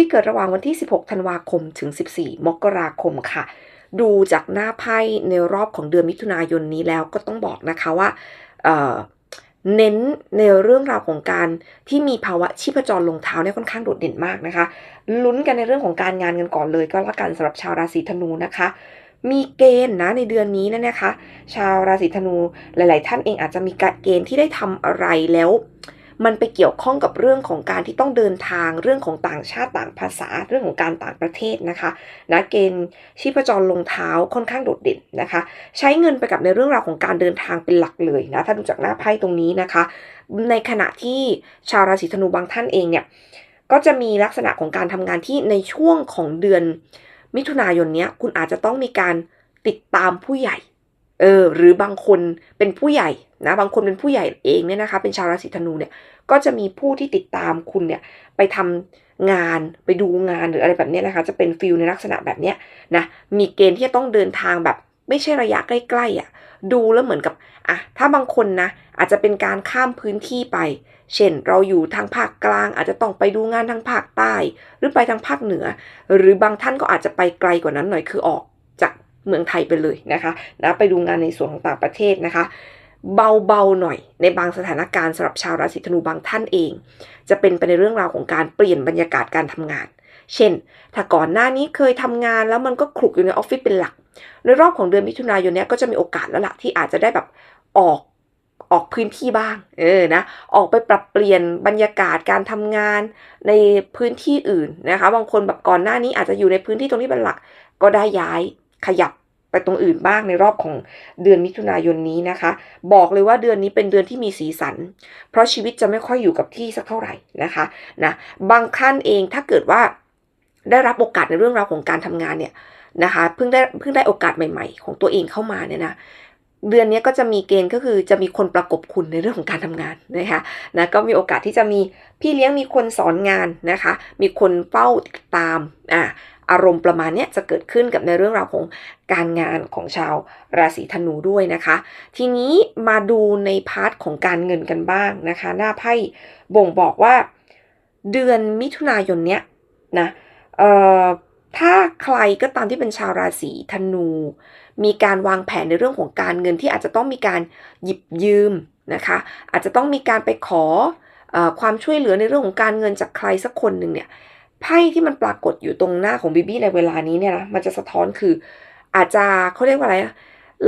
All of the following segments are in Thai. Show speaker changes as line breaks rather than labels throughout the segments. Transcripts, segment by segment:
ที่เกิดระหว่างวันที่ 16 ธันวาคมถึง 14 มกราคมค่ะ ดูจากหน้าไพ่ในรอบของเดือนมิถุนายนนี้แล้วก็ต้องบอกนะคะว่าเเน้นในเรื่องราวของการที่มีภาวะชีพจรลงเท้าเนี่ยค่อนข้างโดดเด่นมากนะคะ ลุ้นกันในเรื่องของการงานกันก่อนเลยก็แล้วกันสำหรับชาวราศีธนูนะคะ มีเกณฑ์นะในเดือนนี้นะนะคะ ชาวราศีธนูหลาย ๆ ท่านเองอาจจะมีเกณฑ์ที่ได้ทำอะไรแล้ว มันไปเกี่ยวข้องกับเรื่องของการที่ต้องเดินทางเรื่องของต่างชาติต่างภาษาเรื่องของการต่างประเทศนะคะนะเกณฑ์ชีพจรลงเท้าค่อนข้างโดดเด่นนะคะ ใช้เงินไปกับในเรื่องราวของการเดินทางเป็นหลักเลยนะถ้าดูจากหน้าไพ่ตรงนี้นะคะ ในขณะที่ชาวราศีธนูบางท่านเองเนี่ยก็จะมีลักษณะของการทำงานที่ในช่วงของเดือนมิถุนายนเนี้ยคุณอาจจะต้องมีการติดตามผู้ใหญ่ เออหรือบางคนเป็นผู้ใหญ่นะบางคนเป็นผู้ใหญ่เองเนี่ยนะคะ เป็นชาวราศีธนูเนี่ยก็จะมีผู้ที่ติดตามคุณเนี่ยไปทำงานไปดูงานหรืออะไรแบบนี้นะคะ จะเป็นฟิลในลักษณะแบบเนี้ยนะมีเกณฑ์ที่จะต้องเดินทางแบบ ไม่ใช่ระยะใกล้ๆอะดูแล้วเหมือนกับอะถ้าบางคนนะอาจจะเป็นการข้ามพื้นที่ไป เช่น เราอยู่ทางภาคกลาง อาจจะต้องไปดูงานทางภาคใต้ หรือไปทางภาคเหนือ หรือบางท่านก็อาจจะไปไกลกว่านั้นหน่อยคือออก เมืองไทยไปเลยนะคะนะไปดูงานในส่วนของต่างประเทศนะคะเบาๆหน่อยในบางสถานการณ์สำหรับชาวราศีธนูบางท่านเอง จะเป็นไปในเรื่องราวของการเปลี่ยนบรรยากาศการทำงาน เช่น ถ้าก่อนหน้านี้เคยทำงานแล้วมันก็คลุกอยู่ในออฟฟิศเป็นหลัก ในรอบของเดือนมิถุนายนเนี้ยก็จะมีโอกาสแล้วล่ะที่อาจจะได้แบบออกออกพื้นที่บ้าง เออ นะ ออกไปปรับเปลี่ยนบรรยากาศการทำงานในพื้นที่อื่นนะคะ บางคนแบบก่อนหน้านี้อาจจะอยู่ในพื้นที่ตรงนี้เป็นหลัก ก็ได้ย้าย ขยับไปตรงอื่นบ้างในรอบของเดือนมิถุนายนนี้นะคะ บอกเลยว่าเดือนนี้เป็นเดือนที่มีสีสัน เพราะชีวิตจะไม่ค่อยอยู่กับที่สักเท่าไหร่นะคะนะบางท่านเองถ้าเกิดว่าได้รับโอกาสในเรื่องราวของการทำงานเนี่ยนะคะเพิ่งได้เพิ่งได้โอกาสใหม่ ๆ ของตัวเองเข้ามาเนี่ยนะเดือนนี้ก็จะมีเกณฑ์ก็คือจะมีคนประกบคุณในเรื่องของการทำงานนะคะนะก็มีโอกาสที่จะมีพี่เลี้ยงมีคนสอนงานนะคะ มีคนเฝ้าติดตามอ่า อารมณ์ประมาณนี้จะเกิดขึ้นกับในเรื่องราวของการงานของชาวราศีธนูด้วยนะคะ ทีนี้มาดูในพาร์ทของการเงินกันบ้างนะคะ หน้าไพ่บ่งบอกว่าเดือนมิถุนายนเนี้ยนะเอ่อถ้าใครก็ตามที่เป็นชาวราศีธนู มีการวางแผนในเรื่องของการเงินที่อาจจะต้องมีการหยิบยืมนะคะ อาจจะต้องมีการไปขออความช่วยเหลือในเรื่องของการเงินจากใครสักคนหนึ่งเนี่ย ไพ่ที่มันปรากฏอยู่ตรงหน้าของบีบี้ในเวลานี้เนี่ยนะมันจะสะท้อนคืออาจจะเขาเรียกว่าอะไร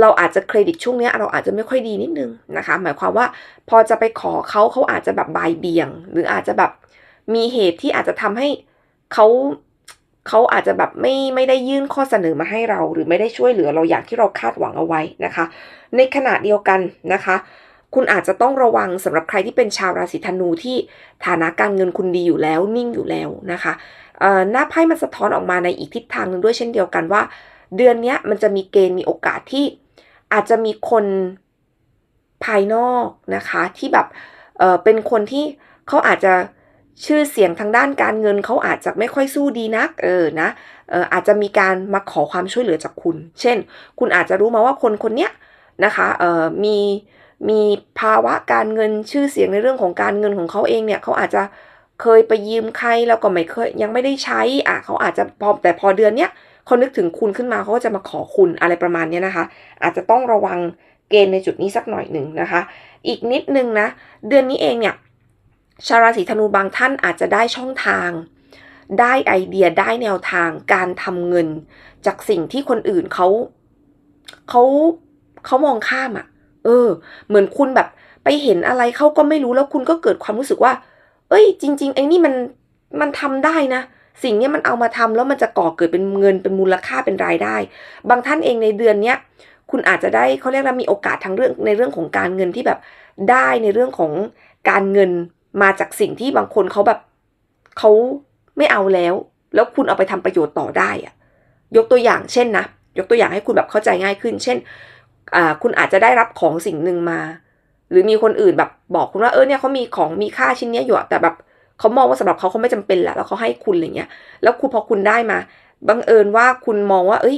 เราอาจจะเครดิตช่วงนี้เราอาจจะไม่ค่อยดีนิดนึงนะคะ หมายความว่าพอจะไปขอเขาเขาอาจจะแบบบายเบี่ยง หรืออาจจะแบบมีเหตุที่อาจจะทำให้เขาเขาอาจจะแบบไม่ไม่ได้ยื่นข้อเสนอมาให้เรา หรือไม่ได้ช่วยเหลือเราอย่างที่เราคาดหวังเอาไว้นะคะ ในขณะเดียวกันนะคะ คุณอาจจะต้องระวังสำหรับใครที่เป็นชาวราศีธนูที่ฐานะการเงินคุณดีอยู่แล้วนิ่งอยู่แล้วนะคะหน้าไพ่มันสะท้อนออกมาในอีกทิศทางหนึ่งด้วยเช่นเดียวกันว่า เดือนนี้มันจะมีเกณฑ์มีโอกาสที่อาจจะมีคนภายนอกนะคะที่แบบเเป็นคนที่เขาอาจจะชื่อเสียงทางด้านการเงินเขาอาจจะไม่ค่อยสู้ดีนักเออนะเอออาจจะมีการมาขอความช่วยเหลือจากคุณ เช่น คุณอาจจะรู้มาว่าคนคนเนี้ยนะคะเออมี มีภาวะการเงินชื่อเสียงในเรื่องของการเงินของเขาเองเนี่ยเขาอาจจะเคยไปยืมใครแล้วก็ไม่เคยยังไม่ได้ใช้อะเขาอาจจะพอแต่พอเดือนเนี้ยเขานึกถึงคุณขึ้นมาเขาก็จะมาขอคุณอะไรประมาณนี้นะคะ อาจจะต้องระวังเกณฑ์ในจุดนี้สักหน่อยหนึ่งนะคะ อีกนิดนึงนะเดือนนี้เองเนี่ยชาวราศีธนูบางท่านอาจจะได้ช่องทาง ได้ไอเดียได้แนวทางการทำเงิน จากสิ่งที่คนอื่นเขาเขาเขามองข้ามอะ่ะ เออ เหมือนคุณแบบไปเห็นอะไรเขาก็ไม่รู้แล้วคุณก็เกิดความรู้สึกว่า เอ้ย จริง ๆ ไอ้นี่มันมันทำได้นะ สิ่งนี้มันเอามาทำแล้วมันจะก่อเกิดเป็นเงินเป็นมูลค่าเป็นรายได้ บางท่านเองในเดือนเนี้ยคุณอาจจะได้เขาเรียกว่ามีโอกาสทางเรื่องในเรื่องของการเงินที่แบบได้ในเรื่องของการเงินมาจากสิ่งที่บางคนเขาแบบเขาไม่เอาแล้ว แล้วคุณเอาไปทำประโยชน์ต่อได้อะยกตัวอย่างเช่นนะยกตัวอย่างให้คุณแบบเข้าใจง่ายขึ้น เช่น คุณอาจจะได้รับของสิ่งหนึ่งมา หรือมีคนอื่นแบบบอกคุณว่าเออเนี่ยเขามีของมีค่าชิ้นนี้อยู่แต่แบบเขามองว่าสำหรับเขาเขาไม่จำเป็นแหละแล้วเขาให้คุณอะไรเงี้ย แล้วคุณพอคุณได้มาบังเอิญว่าคุณมองว่า เอ้ย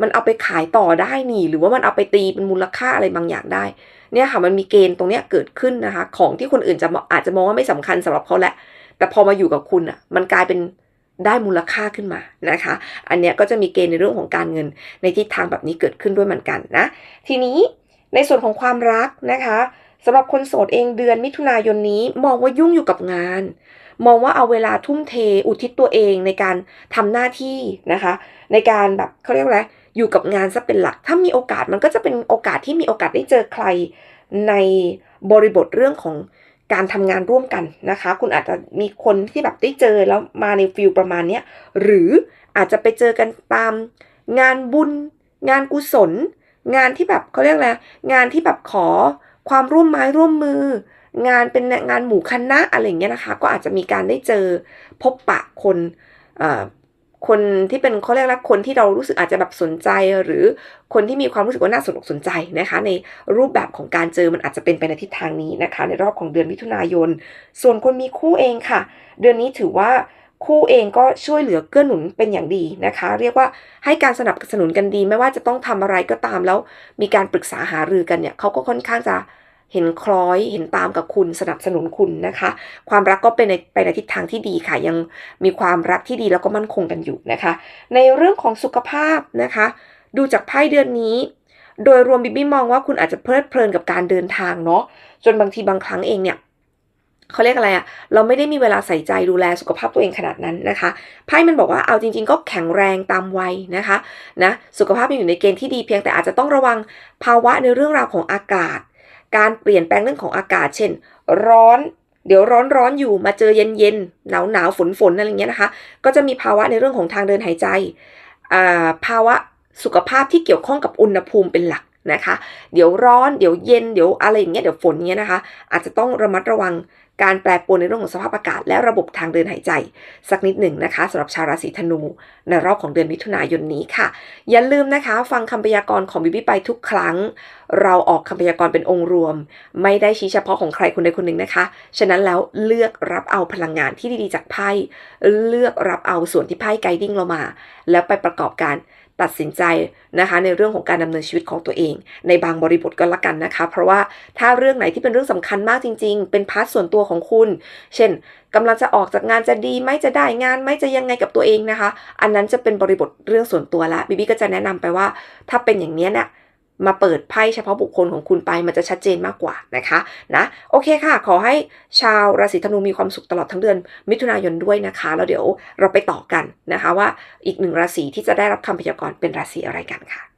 มันเอาไปขายต่อได้นี่ หรือว่ามันเอาไปตีเป็นมูลค่าอะไรบางอย่างได้ เนี่ยค่ะมันมีเกณฑ์ตรงเนี้ยเกิดขึ้นนะคะ ของที่คนอื่นจะอาจจะมองว่าไม่สำคัญสำหรับเขาแหละแต่พอมาอยู่กับคุณอะ มันกลายเป็น ได้มูลค่าขึ้นมานะคะ อันเนี้ยก็จะมีเกณฑ์ในเรื่องของการเงินในทิศทางแบบนี้เกิดขึ้นด้วยเหมือนกันนะ ทีนี้ในส่วนของความรักนะคะสำหรับคนโสดเองเดือนมิถุนายนนี้มองว่ายุ่งอยู่กับงาน มองว่าเอาเวลาทุ่มเทอุทิศตัวเองในการทำหน้าที่นะคะ ในการแบบเขาเรียกว่าอะไรอยู่กับงานซะเป็นหลัก ถ้ามีโอกาสมันก็จะเป็นโอกาสที่มีโอกาสได้เจอใครในบริบทเรื่องของ การทำงานร่วมกันนะคะ คุณอาจจะมีคนที่แบบได้เจอแล้วมาในฟิลประมาณเนี้ยหรืออาจจะไปเจอกันตามงานบุญ งานกุศล งานที่แบบเขาเรียกอะไรงานที่แบบขอความร่วมไม้ร่วมมือ งานเป็นงานหมู่คณะอะไรอย่างเงี้ยนะคะ ก็อาจจะมีการได้เจอพบปะคนอ่อ คนที่เป็นเขาเรียกว่าคนที่เรารู้สึกอาจจะแบบสนใจ หรือคนที่มีความรู้สึกว่าน่าสนอกสนใจนะคะ ในรูปแบบของการเจอมันอาจจะเป็นไปในทิศทางนี้นะคะ ในรอบของเดือนมิถุนายน ส่วนคนมีคู่เองค่ะ เดือนนี้ถือว่าคู่เองก็ช่วยเหลือเกื้อหนุนเป็นอย่างดีนะคะ เรียกว่าให้การสนับสนุนกันดี ไม่ว่าจะต้องทำอะไรก็ตามแล้ว มีการปรึกษาหารือกันเนี่ยเขาก็ค่อนข้างจะ เห็นคล้อยเห็นตามกับคุณสนับสนุนคุณนะคะ ความรักก็เป็นไปในทิศทางที่ดีค่ะ ยังมีความรักที่ดีแล้วก็มั่นคงกันอยู่นะคะ ในเรื่องของสุขภาพนะคะ ดูจากไพ่เดือนนี้ โดยรวมบิบบี้มองว่าคุณอาจจะเพลิดเพลินกับการเดินทางเนาะจนบางทีบางครั้งเองเนี่ยเขาเรียกอะไรอะเราไม่ได้มีเวลาใส่ใจดูแลสุขภาพตัวเองขนาดนั้นนะคะ ไพ่มันบอกว่าเอาจริง ๆ ก็แข็งแรงตามวัยนะคะนะสุขภาพยังอยู่ในเกณฑ์ที่ดีเพียงแต่อาจจะต้องระวังภาวะในเรื่องราวของอากาศ การเปลี่ยนแปลงเรื่องของอากาศ เช่น ร้อน เดี๋ยวร้อนร้อนอยู่มาเจอเย็นเย็นหนาวหนาวฝนฝนอะไรเงี้ยนะคะ ก็จะมีภาวะในเรื่องของทางเดินหายใจ ภาวะสุขภาพที่เกี่ยวข้องกับอุณหภูมิเป็นหลัก นะคะ เดี๋ยวร้อนเดี๋ยวเย็นเดี๋ยวอะไรอย่างเงี้ยเดี๋ยวฝนเงี้ยนะคะ อาจจะต้องระมัดระวังการแปรปรวนในเรื่องของสภาพอากาศ และระบบทางเดินหายใจ สักนิดหนึ่งนะคะสำหรับชาวราศีธนู ในรอบของเดือนมิถุนายนนี้ค่ะ อย่าลืมนะคะ ฟังคำพยากรณ์ของบิบิไปทุกครั้ง เราออกคำพยากรณ์เป็นองค์รวม ไม่ได้ชี้เฉพาะของใครคนใดคนหนึ่งนะคะ ฉะนั้นแล้วเลือกรับเอาพลังงานที่ดีๆจากไพ่เลือกรับเอาส่วนที่ไพ่ไกดิ้งเรามา แล้วไปประกอบการ ตัดสินใจนะคะในเรื่องของการดำเนินชีวิตของตัวเอง ในบางบริบทก็แล้วกันนะคะ เพราะว่าถ้าเรื่องไหนที่เป็นเรื่องสำคัญมากจริง ๆ เป็นพาร์ทส่วนตัวของคุณ เช่นกำลังจะออกจากงานจะดีไหมจะได้งานไหมจะยังไงกับตัวเองนะคะ อันนั้นจะเป็นบริบทเรื่องส่วนตัวละบิบี้ก็จะแนะนำไปว่า ถ้าเป็นอย่างนี้เนี่ย มาเปิดไพ่เฉพาะบุคคลของคุณไปมันจะชัดเจนมากกว่านะคะนะโอเคค่ะ ขอให้ชาวราศีธนูมีความสุขตลอดทั้งเดือน มิถุนายนด้วยนะคะแล้วเดี๋ยวเราไปต่อกันนะคะว่าอีกหนึ่งราศีที่จะได้รับคำพยากรณ์เป็นราศีอะไรกันค่ะ